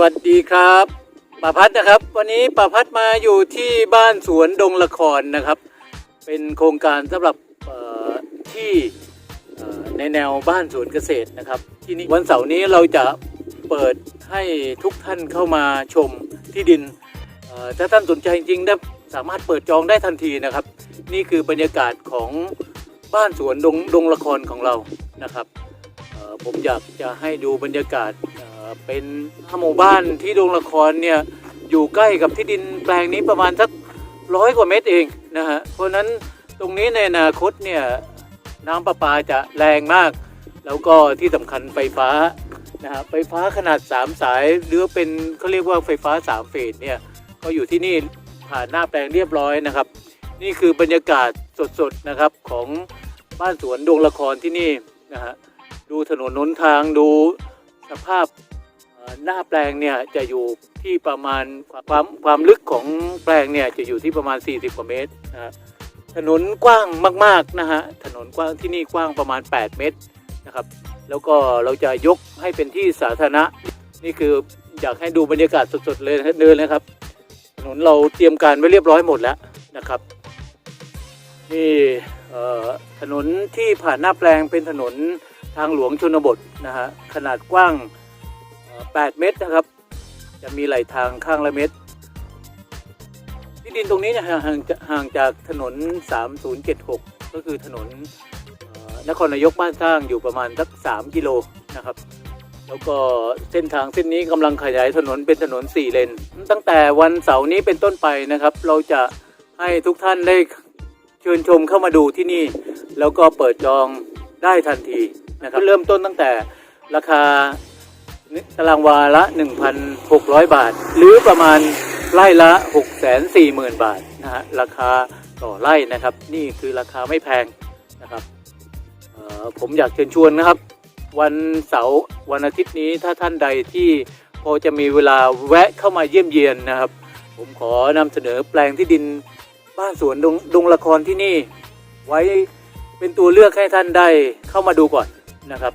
วัสดีครับป้าพัดนะครับ วันนี้ป้าพัดมาอยู่ที่บ้านสวนดงละครนะครับ เป็นโครงการสำหรับที่ในแนวบ้านสวนเกษตรนะครับ ที่นี่วันเสาร์นี้เราจะเปิดให้ทุกท่านเข้ามาชมที่ดินถ้าท่านสนใจจริงๆได้สามารถเปิดจองได้ทันทีนะครับ นี่คือบรรยากาศของบ้านสวนดงดงละครของเรานะครับผมอยากจะให้ดูบรรยากาศ เป็นหมู่บ้านที่ดงละครเนี่ยอยู่ใกล้กับที่ดินแปลงนี้ประมาณสักร้อยกว่าเมตรเองนะฮะเพราะนั้นตรงนี้ในอนาคตเนี่ยน้ำประปาจะแรงมาก แล้วก็ที่สำคัญไฟฟ้านะฮะไฟฟ้าขนาด 3 สาย หรือเป็นเขาเรียกว่าไฟฟ้า 3 เฟสเนี่ยก็อยู่ที่นี่ผ่านหน้าแปลงเรียบร้อยนะครับ นี่คือบรรยากาศสดๆนะครับของบ้านสวนดวงละครที่นี่นะฮะดูถนนหนทางดูสภาพ หน้าแปลงเนี่ยจะอยู่ที่ประมาณความความลึกของแปลงเนี่ยจะอยู่ที่ประมาณ 40กว่าเมตรนะฮะถนนกว้างมากๆนะฮะถนนกว้างที่นี่กว้างประมาณ 8 เมตรนะครับ แล้วก็เราจะยกให้เป็นที่สาธารณะนี่คืออยากให้ดูบรรยากาศสดๆเลยเดินเลยครับ ถนนเราเตรียมการไว้เรียบร้อยหมดแล้วนะครับนี่เอ่อถนนที่ผ่านหน้าแปลงเป็นถนนทางหลวงชนบทนะฮะขนาดกว้าง 8 เมตรนะครับ จะมีไหลทางข้างละเมตร ที่ดินตรงนี้เนี่ยห่างห่างจากถนน 3076 ก็คือถนนนครนายกบ้านสร้างอยู่ประมาณสัก 3 กิโลนะครับ แล้วก็เส้นทางเส้นนี้กำลังขยายถนนเป็นถนน 4 เลน ตั้งแต่วันเสาร์นี้เป็นต้นไปนะครับ เราจะให้ทุกท่านได้เชิญชมเข้ามาดูที่นี่ แล้วก็เปิดจองได้ทันทีนะครับ เริ่มต้นตั้งแต่ราคา ตารางวาละ 1,600 บาท หรือประมาณไร่ละ 640,000 บาทนะฮะราคาต่อไร่นะครับ นี่คือราคาไม่แพงนะครับผมอยากเชิญชวนนะครับ วันเสาร์วันอาทิตย์นี้ถ้าท่านใดที่พอจะมีเวลาแวะเข้ามาเยี่ยมเยียนนะครับ ผมขอนำเสนอแปลงที่ดินบ้านสวนดงดงละครที่นี่ ไว้เป็นตัวเลือกให้ท่านได้เข้ามาดูก่อนนะครับ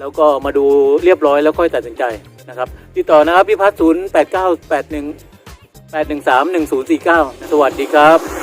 แล้วก็มาดูเรียบร้อยแล้วค่อยตัดสินใจนะครับติดต่อนะครับพี่พัฒน์ศูนย์แปดเก้าแปดหนึ่งแปดหนึ่งสามหนึ่งศูนย์สี่เก้าสวัสดีครับ